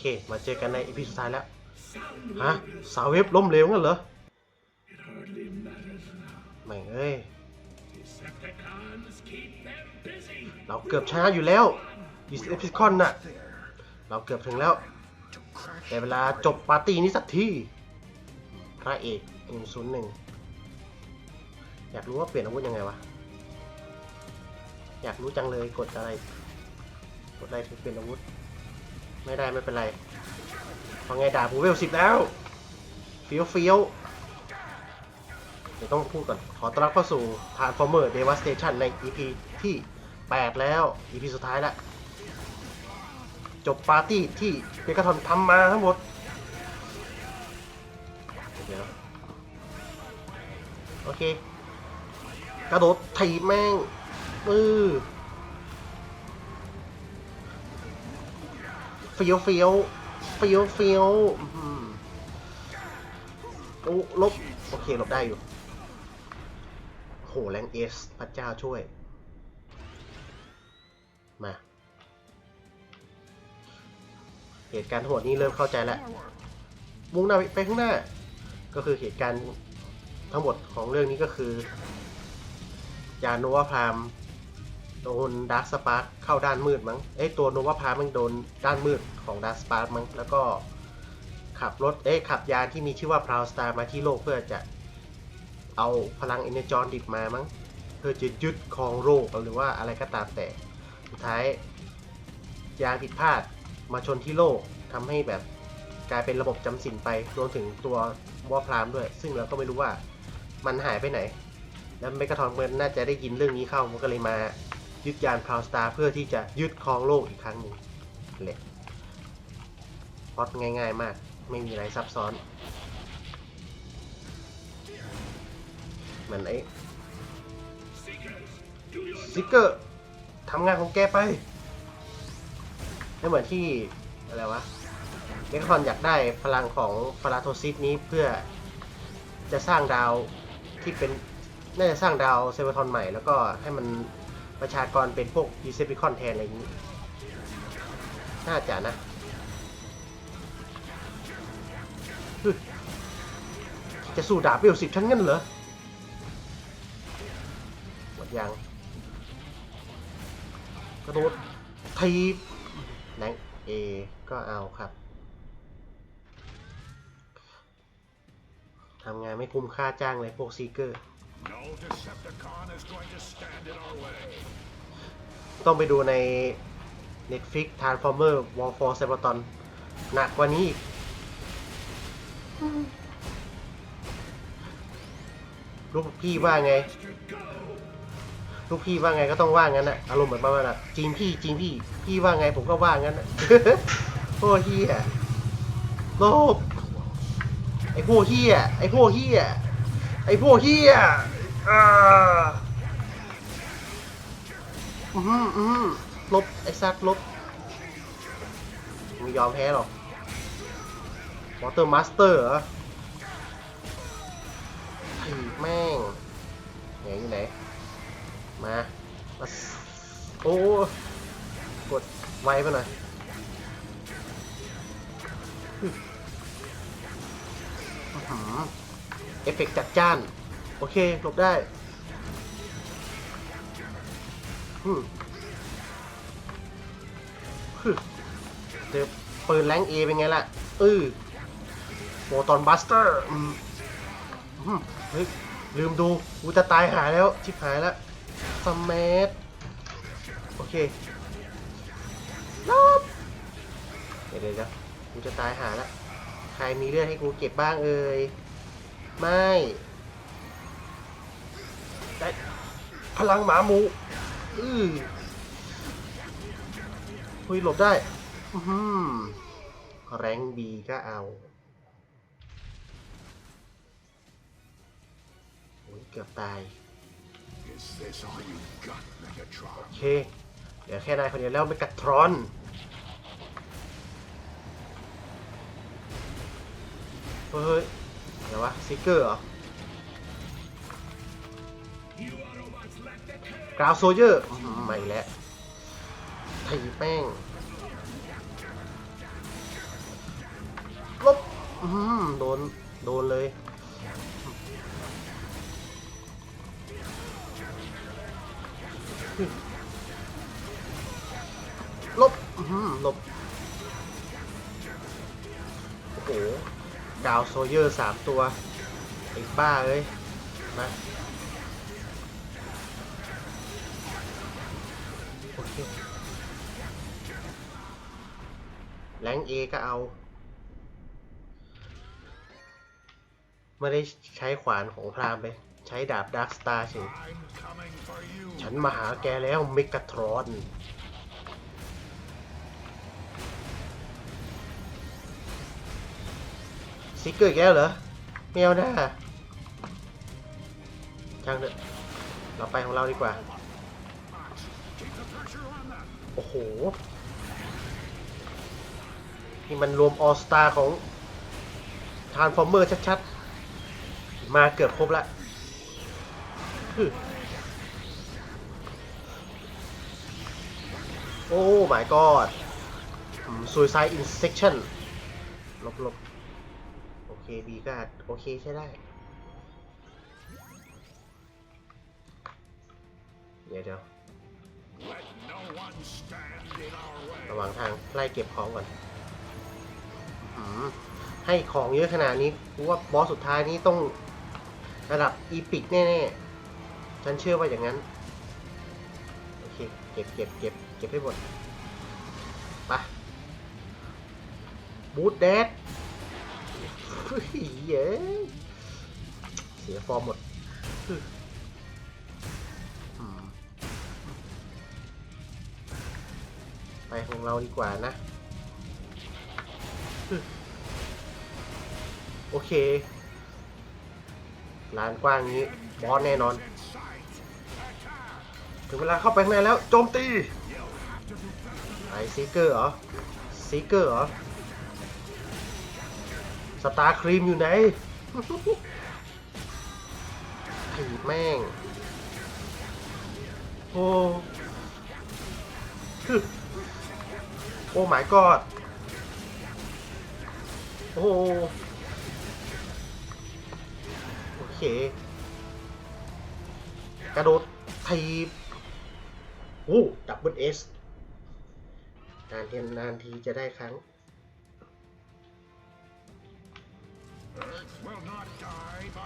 เค มาเจอกันในอีพีสุดท้ายแล้ว ฮะ สาวเว็บล้มเหลวงั้นเหรอไม่งเอ้ย เราเกือบชนะอยู่แล้วดิสเอพิคอนน่ะ เราเกือบถึงแล้ว แต่เวลาจบปาร์ตี้นี้สักทีพระเอก101 อยากรู้ว่าเปลี่ยนอาวุธยังไงวะ อยากรู้จังเลยกดอะไร กดอะไรถึงเปลี่ยนอาวุธ ไม่ได้ไม่เป็นไรพอไงด่าผมเวลสิบแล้วเฟี้ยวเฟี้ยวเดี๋ยวต้องพูดก่อน ขอต้อนรับเข้าสู่ Transformer Devastation ใน EP ที่ 8 แล้ว EP สุดท้ายแล้ว จบปาร์ตี้ที่เบกาทอนทำมาทั้งหมด เดี๋ยว โอเค กระโดดถีบแม่งมือ ฟี้ยวเฟี้ยวเฟี้ยวเฟี้ยวอื้ออโอ้ลบ โอเคลบได้อยู่ โหแรงเอสพระเจ้าช่วย มาเหตุการณ์ทั้งหดนี้เริ่มเข้าใจแล้วมุ่งหน้าไปข้างหน้า ก็คือเหตุการณ์ทั้งหมดของเรื่องนี้ก็คือ ยานโนวาพราม โดนดาร์คสปาร์คเข้าด้านมืดมั้งเอ้ยตัวโนวาพรามันโดนด้านมืดของดาร์คสปาร์คมั้งแล้วก็ขับรถเอ้ยขับยานที่มีชื่อว่าพราวสตาร์มาที่โลกเพื่อจะเอาพลังเอเนจรดิบมามั้งเพื่อจะยึดครองโลกหรือว่าอะไรก็ตามแต่สุดท้ายยานผิดพลาดมาชนที่โลกทำให้แบบกลายเป็นระบบจำสินไปรวมถึงตัววอพรามด้วย ซึ่งเราก็ไม่รู้ว่ามันหายไปไหน แล้วเมกาทอนเมือนน่าจะได้ยินเรื่องนี้เข้ามันก็เลยมา ยึดยานพราวสตาร์เพื่อที่จะยึดครองโลกอีกครั้งหนึ่งเละพอดง่ายๆมาก ไม่มีอะไรซับซ้อน เหมือนไอ้ซิกเกอร์ทำงานของแกไปไม่เหมือนที่ อะไรวะเมกาทอนอยากได้พลังของฟาราโทซิสนี้เพื่อจะสร้างดาวที่เป็น น่าจะสร้างดาวเซเบอร์ทอนใหม่แล้วก็ให้มัน ประชากรเป็นพวกดีเซปิคอนแทนอะไรอย่างนี้ น่าจะนะจะสู้ดาบเบลสิบชั้นงั้นเหรอ หมดยัง กระโดดทีบแรงเอก็เอาครับทำงานไม่คุ้มค่าจ้างเลยพวกซีเกอร์ ต้องไปดูใน Netflix Transformer War for Cybertron หนักกว่านี้อีกลูกพี่ว่าไง ลูกพี่ว่าไงก็ต้องว่างั้นน่ะอารมณ์เหมือนประมาณน่ะจริงพี่จริงพี่ พี่ว่าไงผมก็ว่างั้นน่ะโอ้เฮียโลบไอ้พวกเฮียไอ้พวกเฮีย ไอ้พวกเฮียอ่าอืมอืมลบ ไอ้ซักลบไม่ยอมแพ้หรอกวอเตอร์มาสเตอร์เหรอไอ้แม่งไหนอยู่ไหน มามาโอ้กดไวไปหน่อยอือ เอฟเฟกต์จัดจ้าน โอเคหลบได้อืมฮึเจอปืนแรงเอเป็นไงล่ะเออโฟตอนบัสเตอร์อืมอืมเฮ้ย ลืมดูกูจะตายหายแล้ว ชิบหายแล้วสมัทโอเคลบเดี๋ยวเดี๋ยวเดี๋ยวกูจะตายหาแล้ว ใครมีเลือดให้กูเก็บบ้างเอ่ย ไม่ได้พลังหมาหมูอือคุยหลบได้ อือแรงบีก็เอาโอ้ยเกือบตาย โอเค เดี๋ยวแค่นายคนเดียวแล้วไปกัดทรอนเฮ้ย เดี๋ยววะซิกเกอร์เหรอกราวโซเยอร์ไม่แล้วถีบแป้งอืมโดน โดนเลย ลบอื้อหือลบ ดาวโซเยอร์สามตัวไอ้บ้าเอ้ยมาโอเคแรงเอก็เอา ไม่ได้ใช้ขวานของพรามไป ใช้ดาบดาร์คสตาร์เฉยฉันมาหาแกแล้วเมกาทรอน ซิกเกอร์อีกแล้วเหรอแมวหน้าช่างเถอะเราไปของเราดีกว่า โอ้โหนี่มันรวมออสตาของทานฟอร์เมอร์ชัดๆ มาเกือบครบละโอ้ my god ซูซายอินเซ c ชั่นลบล บโอเบีก็โอเคใช้ได้ เดี๋ยวเดี๋ยวระหว่างทางไล่เก็บของก่อนอให้ของเยอะขนาดนี้กูว่าบอสสุดท้ายนี้ต้องระดับอีพิกแน่ๆ ฉันเชื่อว่าอย่างนั้น โอเค เก็บเก็บเก็บเก็บให้หมดไปบูทแดด เย้เสียฟอร์มหมดไปของเราดีกว่านะ โอเคลานกว้างนี้ บอสแน่นอน ถึงเวลาเข้าไปข้างในแล้ว โจมตี ไอซีเกอร์เหรอซีเกอร์เหรอ สตาร์ครีมอยู่ไหนถีบแม่ง โอ้โอ้ my god โอ้โอเค กระโดดทีบโอ้ดับเบิลเอสนานเทียนนานทีจะได้ครั้ง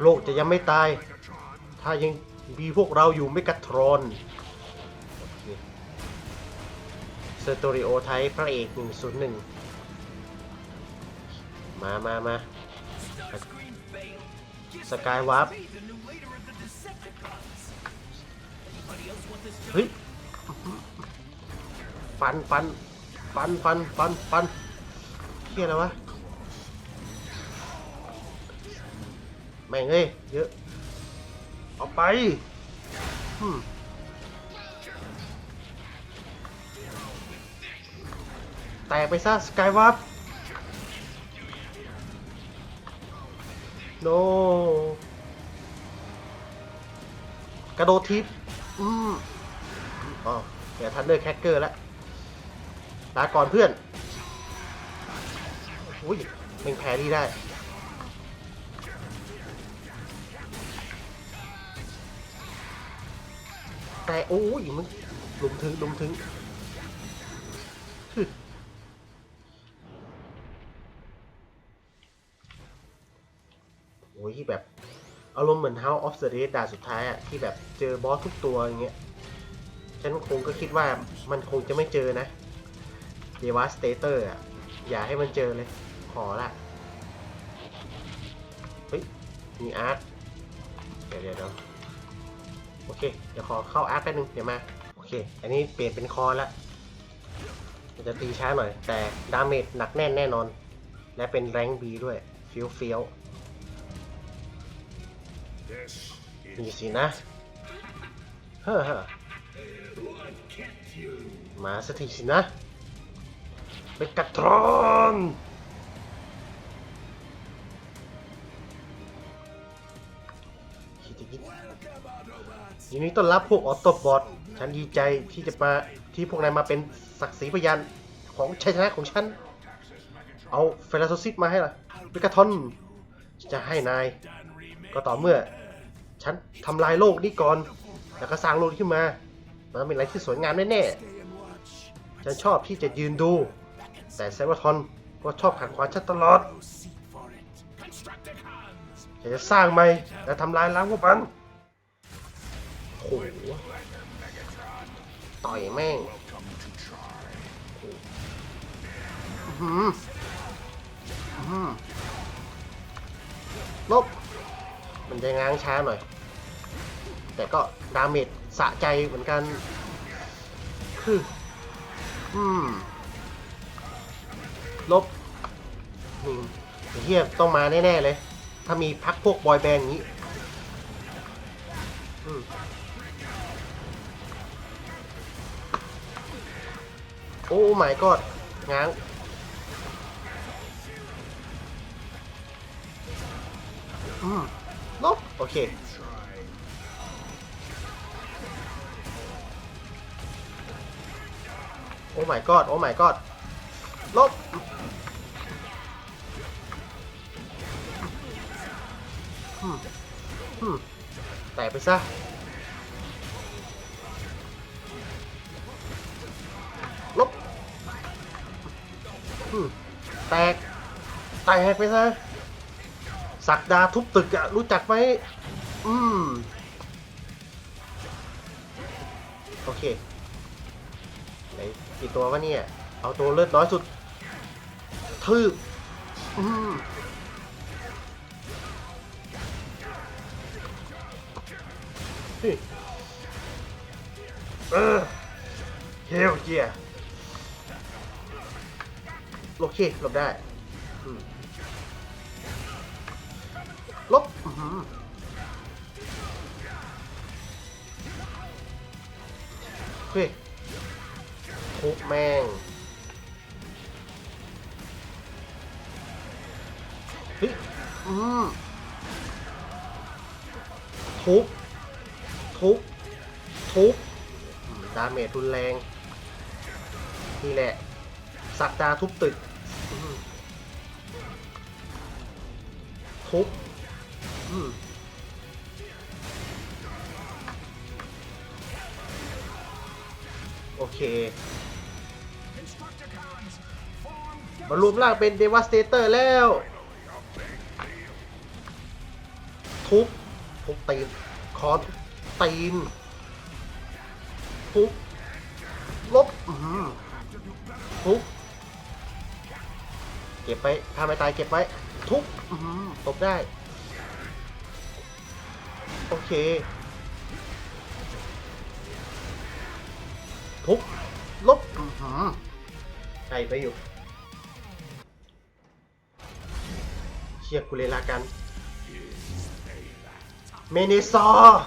โลกจะยังไม่ตาย ถ้ายังมีพวกเราอยู่ไม่กัดทรอนเซอร์ตริโอไทยพระเอก 101 มามามาสกายวาร์ปเฮ้ย ฟัน ฟัน ฟัน ฟัน ฟัน ฟันเฮียอะไรวะ ม่งเอ้ยเยอะเอาไปอืมแตกไปซะสกายวับโนกระโดดทิปอืมอ๋อเดี๋ยวทันเดอร์แคคเกอร์แล้วลาก่อนเพื่อนอุ้ยเม่งแพ้ดีได้ แต่โอ้ยมันลุมถึงลุมถึงฮึโอ้ยที่แบบอารมณ์เหมือน House of the Dead ด่านสุดท้ายอะที่แบบเจอบอสทุกตัวอย่างเงี้ย ฉันคงก็คิดว่ามันคงจะไม่เจอนะ Devastator อะอย่าให้มันเจอเลย ขอละ เฮ้ย มีอาร์ตเดี๋ยวเดี๋ยวเดี๋ยว โอเค เดี๋ยวขอเข้าอาร์ตแป๊บนึง เดี๋ยวมา โอเค อันนี้เปลี่ยนเป็นคอละมันจะตีช้าหน่อย แต่ดาเมจหนักแน่นแน่นอน และเป็นแรงบีด้วยเฟี้ยวเฟี้ยวนี่สินะเฮ้อเฮ้อมาสักทีสินะเป็นกัตรอน ยินดีต้อนรับพวกออโตบอทฉันดีใจที่จะมาที่พวกนายมาเป็นศักดิ์ศรีพยานของชัยชนะของฉัน เอาเฟลาโซซิสมาให้ล่ะ I'll วิกาทอนจะให้นาย ก็ต่อเมื่อ ฉันทำลายโลกนี้ก่อน แล้วก็สร้างโลกขึ้นมา มันเป็นอะไรที่สวยงามแน่ๆฉันชอบที่จะยืนดู แต่ไซเบอร์ทอนก็ชอบขัดขวางฉันตลอดจะสร้างใหม่และทำลายล้างพวกมัน โอ้โหต่อยแม่งหืออื้อหือลบมันจะง้างช้าหน่อย แต่ก็ดาเมจสะใจเหมือนกันคืออืม ลบอืมไอ้เฮียต้องมาแน่ ๆ เลย ถ้ามีพักพวกบอยแบนด์นี้ อืม อ้ไม่ก็ง้างอืมลบโอเคโอ้ my god โอ้ my god ลบอืมอืมแตกไปซะ แตก แตกไปซะสักดาทุบตึกอะรู้จักไหมอืม โอเคไหนกี่ตัววะเนี่ย เอาตัวเลือดน้อยสุด ทืบอืมเฮ้ยเออเฮลเจีย โอเคหลบได้ลบโอเฮ้ยทุบแม่งเฮ้ยอืมทุบทุบทุบดาเมจรุนแรง นี่แหละ สักดาทุบตึก ทุบอโอเค มารวมร่างเป็นเดว a สเตเตอร์แล้ว ทุบ ทุบตีนคอตีน ทุบ ลบ อื้อ เก็บไปถ้าไม่ตายเก็บไว้ ทุบอื้อหือตบได้ โอเค ทุบ ลบอื้อหือใส่ไปอยู่เชียร์กูเลยลากัน เมเนซอร์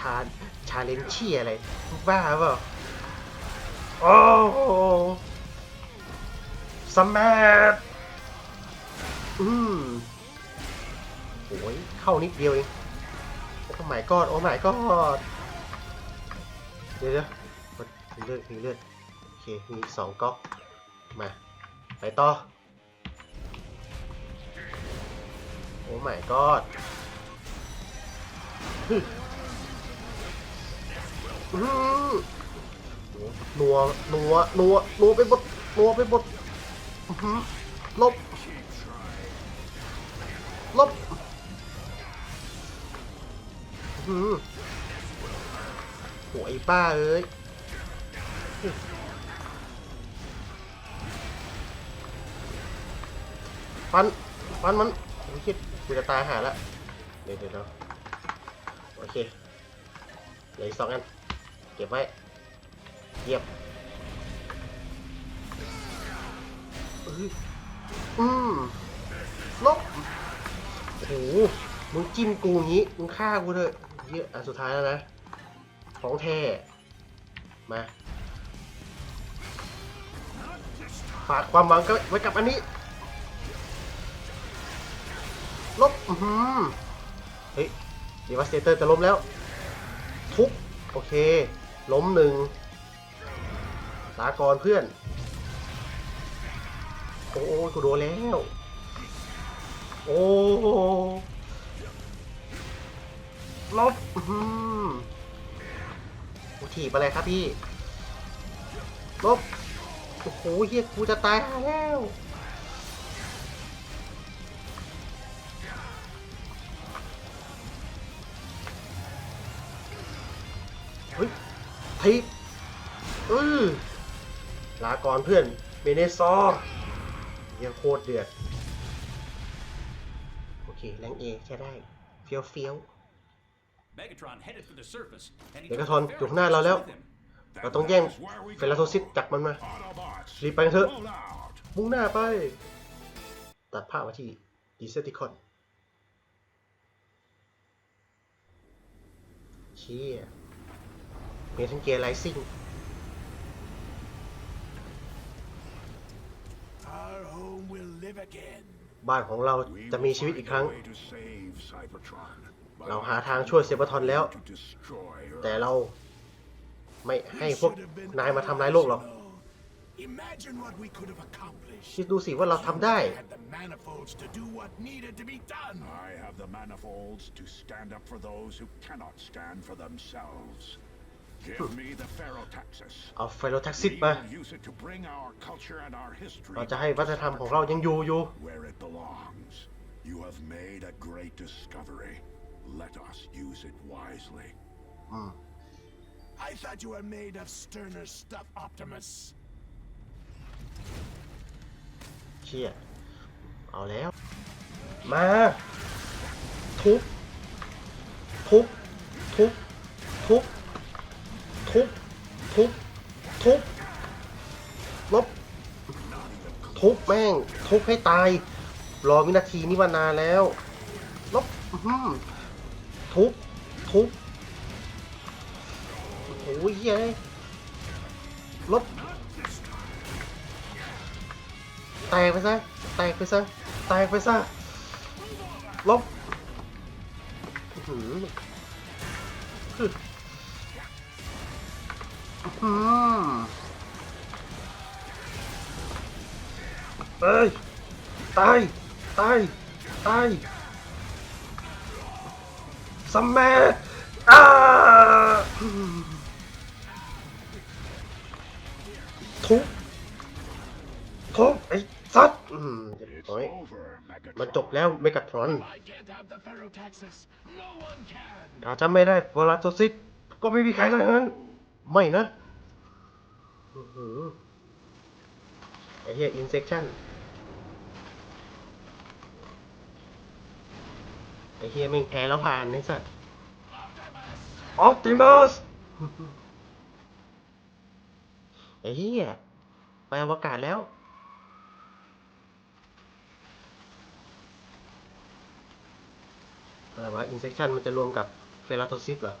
ทาน ชาเลนเชียอะไรบ้าเปล่า โอ้สมัดอืมโอ้ยเข้านิดเดียวเอง โอ้หมายกอด โอ้หมายกอด เดี๋ยวเดี๋ยวมีเลือดมีเลือด โอเค มีสองก๊อก มา ไปต่อ โอ้ my god ฮึอื้อ นัวนัวนัวนัวไปหมดนัวไปหมดลบ ลบหือโหไอ้ป้าเอ้ยฟันฟันมันโอ้ยคิดกูจะตายหาละเดี๋ยวเดี๋ยวเดี๋ยวโอเคเหลืออีกสองอันเก็บไว้ เยียบอืมลบโอ้โหมึงจิ้มกูอย่างงี้มึงฆ่ากูเถอะเยอะอันสุดท้ายแล้วนะของแท้มาฝากความหวังก็ไว้กับอันนี้ ลบอือหือเฮ้ยดีวัสเตเตอร์จะล้มแล้ว ทุบโอเค ล้มหนึ่งาก่อนเพื่อน โอ้ยกูโดนแล้ว โอ้ลบอื้อหือกูถีบอะไรครับพี่ ลบ โอ้โหเฮียกูจะตายแล้วเฮ้ยทีบอือ ลาก่อนเพื่อนเมเนซอร์เยี่ยโคตรเดือด โอเค แรงเอใช้ได้ เฟี้ยวเฟี้ยว Megatron headed for the surface, and he เดี๋ยว took ก็ทน the อยู่ข้างหน้าเราแล้ว Ferrotaxis with him. เราต้องแย่งเฟลาโทซิสจับมันมา Autobots, รีบไปกันเถอะ pull out. มุ่งหน้าไป ตัดภาพมาที่ดีเซติคอนเชี่ยเมทัลเกียร์ไลซิ่ง Our home will live again. บ้านของเราจะมีชีวิตอีกครั้ง เราหาทางช่วยเซเบอร์ทอนแล้ว แต่เราไม่ให้พวกนายมาทำร้ายโลกหรอกคิดดูสิว่าเราทำได้ manifolds to stand up for those who cannot stand for themselves. เอาไฟโรแท็กซิ We สมา will use it to bring our culture and our history เราจะให้ back to วัฒนธรรมของเรายังอยู่อยู่ where it belongs. You have made a great discovery. Let us use it wisely. I thought you were made of sterner stuff, Optimus. เชี่ยเอาแล้ว มา ทุบ ทุบ ทุบ ทุบ ทุบ ทุบ ทุบ ลบ ทุบแม่ง ทุบให้ตาย รอวินาทีนี้มานานแล้ว ลบทุบ ทุบ โอ้ยเย้ยลบ แตกไปซะ แตกไปซะ แตกไปซะ ลบหือ หือเอ้ย ตาย ตาย ตายสมแมัอ้าอืมทุบทุบไอ้สัตว์อืมเรียบ It's ร้อย over, Megatron. มันจบแล้วเมกาทรอน I can't have the Ferrotaxis. No one can. ถ้าจะไม่ได้โวลาโตซิสก็ไม่มีใครได้นั้น ไม่นะอื้อหือ ไอ้เหี้ยอินเซ t ชั่นไอ้เหี้ยแม่งแพ้แล้วผ่านไอ้สัสออ t ติมัสไอ้เหี้ยไปอวกาศแล้วอะไรวะอินเซ t ชันมันจะรวมกับเฟลาโทซิสเหรอ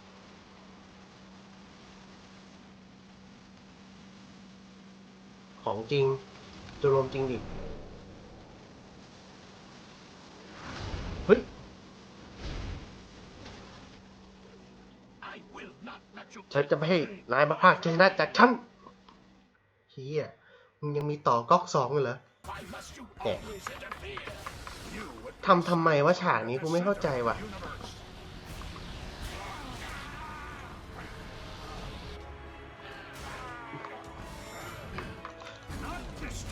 ของจริงจะรวมจริงดิ เฮ้ย I will not let you ฉันจะไม่ให้นายมาพากชัยชนะจากฉันเฮียมึงยังมีต่อก๊อกสองเลยเหรอ Why must you Yeah. always interfere? ทำทำไมวะฉากนี้กูไม่เข้าใจว่ะ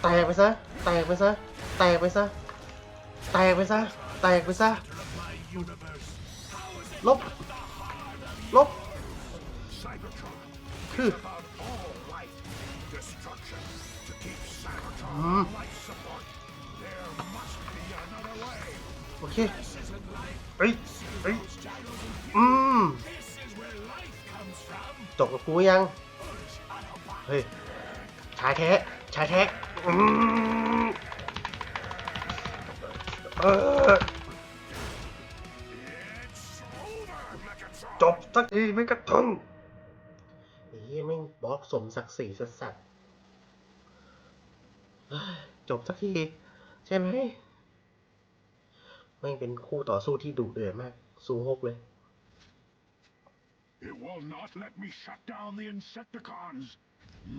แตกไปซะ แตกไปซะ แตกไปซะ แตกไปซะ แตกไปซะ ลบ ลบ คือ โอเคเฮ้ยเฮ้ยอืมจบกับกูยัง เฮ้ย ชาแท้ ชาแท้ จบสักทีไม่กระทนไอ้เหี้ยแม่บล็อกสมศักดิ์ศรีสัสสัสจบสักที ใช่ไหมแม่เป็นคู่ต่อสู้ที่ดุเดือดมาก สู้ฮกเลย It will not let me shut down the Insecticons.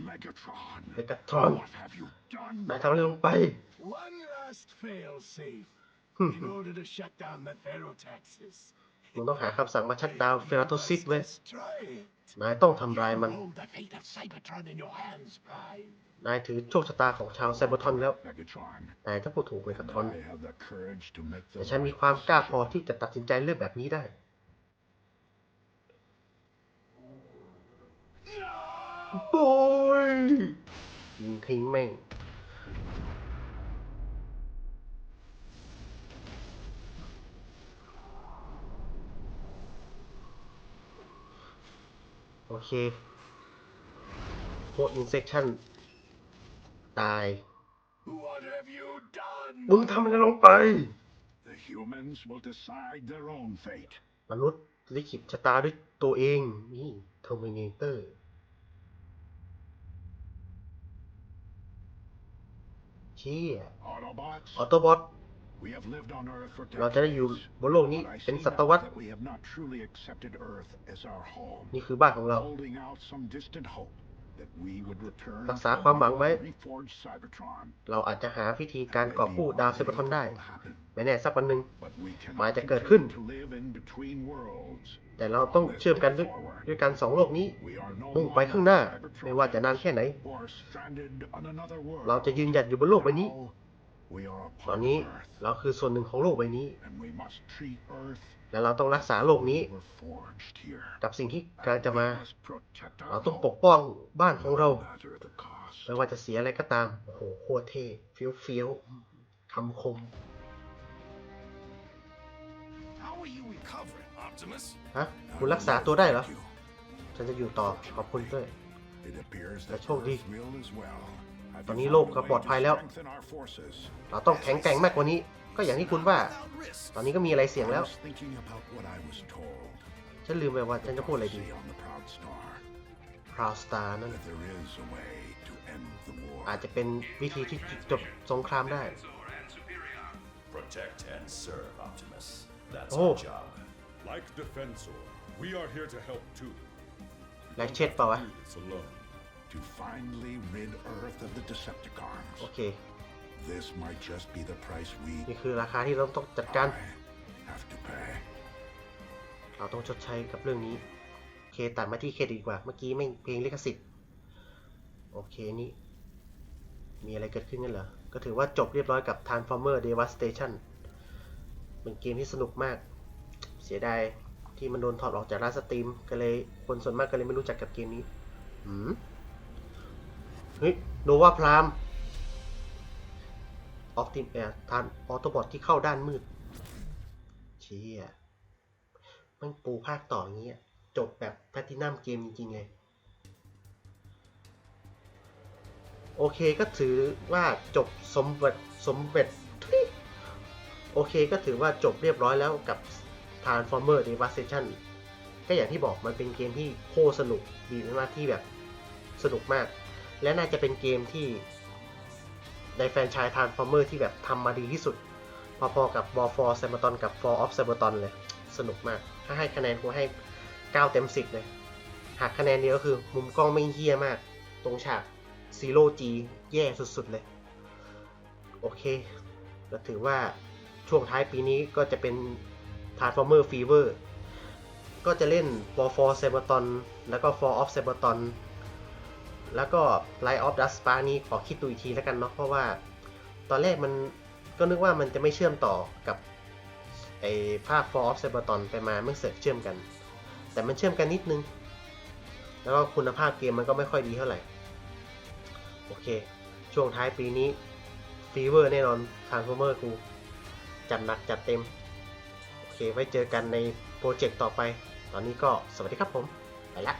Megatron. เมกาทรอน What have you done? นายทำอะไรลงไป One last fail-safe Hmm. in order to shut down the Ferrotaxis. มึงต้องหาคำสั่งมาชัดดาวน์เฟราโตซิสไว้ Destroy it. นายต้องทำลายมัน Hold the fate of Cybertron in your hands, Prime. นายถือโชคชะตาของชาวไซเบอร์ทอนแล้ว Megatron. นายต้องพูดถูกเมกา And ทรอน I have the courage to make the แต่ฉันมีความกล้าพอที่จะตัดสินใจเรื่องแบบนี้ได้ โอ้ยยิงทิ้งแม่งโอเคโคอินเซ t ชั่น ตาย What have you done? มึงทำอะไรลงไป The humans will decide their own fate. มนุษย์ลิขิตชะตาด้วยตัวเอง นี่เทอร์มินเตอร์ ชี่ย Autobots, ออโตบอท we have lived on Earth for เราจะได้อยู่ decades. บนโลกนี้ But I เป็น see ศตวรรษ now that we have not truly accepted Earth as our home. นี่คือบ้านของเรา Holding out some distant hope that we would return รักษาความหวังไว้ to reforged Cybertron. เราอาจจะหาวิธีการกอบกู้ดาวเซเบอร์ทอนได้ Will happen. ไม่แน่สักวันหนึ่ง But we มัน cannot จะเกิดขึ้น continue to live in between worlds. แต่เราต้องเชื่อมกันด้วยด้วยกันสองโลกนี้ We are no มุ่งไปข้างหน้า longer Cybertron ไม่ว่าจะนานแค่ไหน or stranded on another world. เราจะยืนหยัดอยู่บนโลกใบนี้ Now, we are a ตอน part นี้ of Earth, เราคือส่วนหนึ่งของโลกใบนี้ and we must treat Earth และเราต้องรักษาโลกนี้ we were forged here. กับสิ่งที่กำลังจะมา We must protect our เราต้อง home, ปกป้องบ้านของเรา no matter the cost. ไม่ว่าจะเสียอะไรก็ตาม โอ้โหโคตรเท่เฟี้ยวเฟี้ยวคำคม How are you recovering, Optimus? ฮะคุณรักษาตัวได้เหรอ ฉันจะอยู่ต่อ ขอบคุณด้วย It appears แต่ that โชคดี Earth will as well. Have ตอน you นี้ found โลก a ก็ way ปลอด to ภัยแล้ว strengthen our forces? เราต้องแข็งแกร่งมากกว่านี้ ก็อย่างที่คุณว่า Without risk. ตอนนี้ก็มีอะไรเสี่ยง I แล้ว was thinking about what I was told. ฉันลืมไปว่าฉันจะพูดอะไรดี See on the Proud Star พราวสตาร์นั่น that there is a way to end the war. อาจจะเป็นวิธีที่จบสงครามได้ Protect and serve, Optimus. That's Oh. our job. Like Defensor, we are here to help too. แลกเช็ดเปล่าวะ Do this alone. To finally rid Earth of the Decepticons. โอเค This might just be the price we นี่คือราคาที่เราต้องจัดการ have to pay. เราต้องชดใช้กับเรื่องนี้โอเคตัดมาที่เครดิตดีกว่า เมื่อกี้ไม่งเพลงลิขสิทธิ์ โอเคนี่ มีอะไรเกิดขึ้นกันเหรอ ก็ถือว่าจบเรียบร้อยกับ Transformer Devastation เป็นเกมที่สนุกมาก เสียดายที่มันโดนถอดออกจากร้านสตรีม ก็เลยคนส่วนมากก็เลยไม่รู้จักกับเกมนี้ หืม เฮ้ยโนวาพราม ออ t ติมเอ่อทานออโตบอทที่เข้าด้านมืดเชี่ยมันปูภาคต่ออย่างเงี้ย จบแบบแพลตินัมเกมจริงๆเลยโอเคก็ถือว่าจบสมเร็จสมเร็จโอเคก็ถือว่าจบเรียบร้อยแล้วกับ Transformer Devastation ก็อย่างที่บอกมันเป็นเกมที่โคสนุกดีมากที่แบบสนุกมาก และน่าจะเป็นเกมที่ ในแฟนไชส์ Transformer ที่แบบทำมาดีที่สุด พอๆกับ War for Cybertron กับ For of Cybertron เลย สนุกมาก ถ้าให้คะแนนกูให้ 9 เต็ม 10 เลยหากคะแนนเดียวก็คือ มุมกล้องไม่เฮี้ยมาก ตรงฉาก Zero G แย่สุดๆเลย โอเคก็ถือว่าช่วงท้ายปีนี้ก็จะเป็น Transformer Fever ก็จะเล่น War for c y b e r t o n แล้วก็ For of c y b e r t o n แล้วก็ Light of Dust Spark นี้ขอคิดดูอีกทีแล้วกันเนาะเพราะว่า ตอนแรกมันก็นึกว่ามันจะไม่เชื่อมต่อกับไอ้ภาค For of Cybertron ไปมาไม่เสร็จเชื่อมกัน แต่มันเชื่อมกันนิดนึง แล้วก็คุณภาพเกมมันก็ไม่ค่อยดีเท่าไหร่ โอเค ช่วงท้ายปีนี้ฟีเวอร์แน่นอน Transformer กูจัดหนักจัดเต็ม โอเค ไว้เจอกันในโปรเจกต์ต่อไป ตอนนี้ก็สวัสดีครับผม ไปละ